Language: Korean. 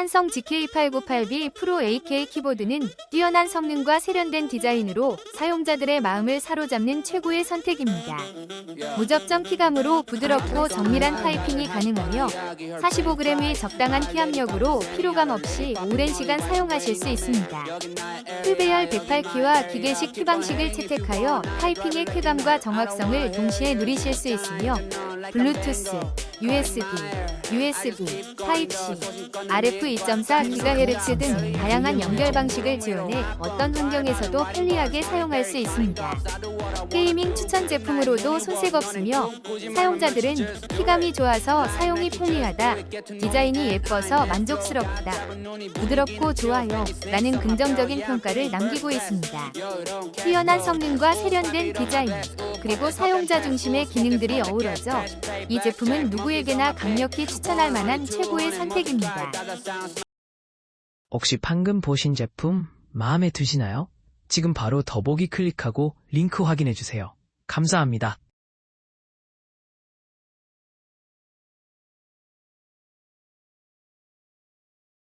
한성 GK898B 프로 AK 키보드는 뛰어난 성능과 세련된 디자인으로 사용자들의 마음을 사로잡는 최고의 선택입니다. 무접점 키감으로 부드럽고 정밀한 타이핑이 가능하며 45g의 적당한 키압력으로 피로감 없이 오랜 시간 사용하실 수 있습니다. 풀배열 108키와 기계식 키 방식을 채택하여 타이핑의 쾌감과 정확성을 동시에 누리실 수 있으며 블루투스, USB, USB, 타입C, RF 2.4GHz 등 다양한 연결 방식을 지원해 어떤 환경에서도 편리하게 사용할 수 있습니다. 게이밍 추천 제품으로도 손색 없으며 사용자들은 키감이 좋아서 사용이 편리하다, 디자인이 예뻐서 만족스럽다, 부드럽고 좋아요 라는 긍정적인 평가를 남기고 있습니다. 뛰어난 성능과 세련된 디자인, 그리고 사용자 중심의 기능들이 어우러져 이 제품은 누구에게나 강력히 추천할 만한 최고의 선택입니다. 혹시 방금 보신 제품 마음에 드시나요? 지금 바로 더보기 클릭하고 링크 확인해주세요. 감사합니다.